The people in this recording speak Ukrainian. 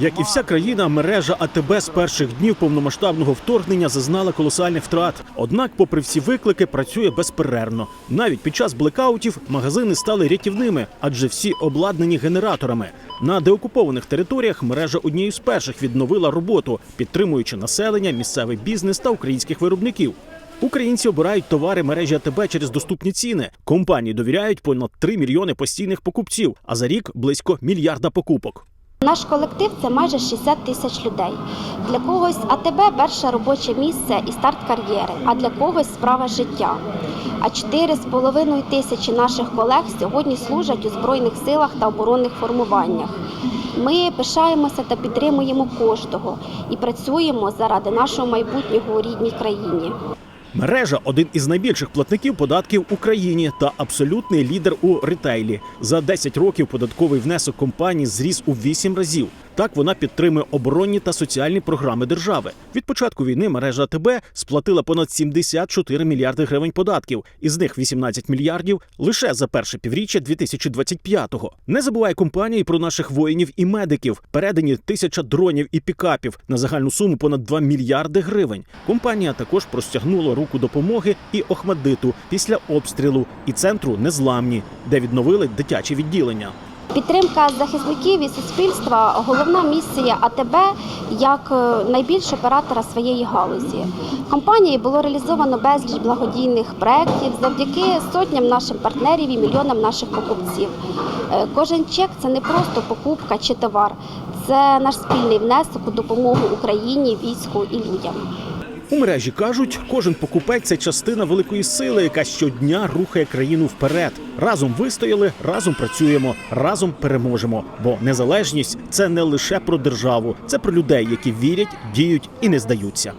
Як і вся країна, мережа АТБ з перших днів повномасштабного вторгнення зазнала колосальних втрат. Однак, попри всі виклики, працює безперервно. Навіть під час блекаутів магазини стали рятівними, адже всі обладнані генераторами. На деокупованих територіях мережа однією з перших відновила роботу, підтримуючи населення, місцевий бізнес та українських виробників. Українці обирають товари мережі АТБ через доступні ціни. Компанії довіряють понад 3 мільйони постійних покупців, а за рік близько мільярда покупок. Наш колектив це майже 60 тисяч людей. Для когось АТБ перше робоче місце і старт кар'єри, а для когось справа життя. А 4,5 тисячі наших колег сьогодні служать у Збройних силах та оборонних формуваннях. Ми пишаємося та підтримуємо кожного і працюємо заради нашого майбутнього у рідній країні. Мережа один із найбільших платників податків в Україні та абсолютний лідер у ретейлі. За 10 років податковий внесок компанії зріс у 8 разів. Так вона підтримує оборонні та соціальні програми держави. Від початку війни мережа АТБ сплатила понад 74 мільярди гривень податків, із них 18 мільярдів лише за перше півріччя 2025-го. Не забуває компанія і про наших воїнів і медиків. Передані тисяча дронів і пікапів на загальну суму понад 2 мільярди гривень. Компанія також простягнула руку допомоги і Охмадиту після обстрілу і центру незламні, де відновили дитячі відділення. Підтримка захисників і суспільства головна місія АТБ як е, найбільш оператора своєї галузі. Компанією було реалізовано безліч благодійних проєктів завдяки сотням наших партнерів і мільйонам наших покупців. Е, Кожен чек це не просто покупка чи товар, це наш спільний внесок у допомогу Україні, війську і людям. У мережі кажуть, кожен покупець це частина великої сили, яка щодня рухає країну вперед. Разом вистояли, разом працюємо, разом переможемо. Бо незалежність це не лише про державу, це про людей, які вірять, діють і не здаються.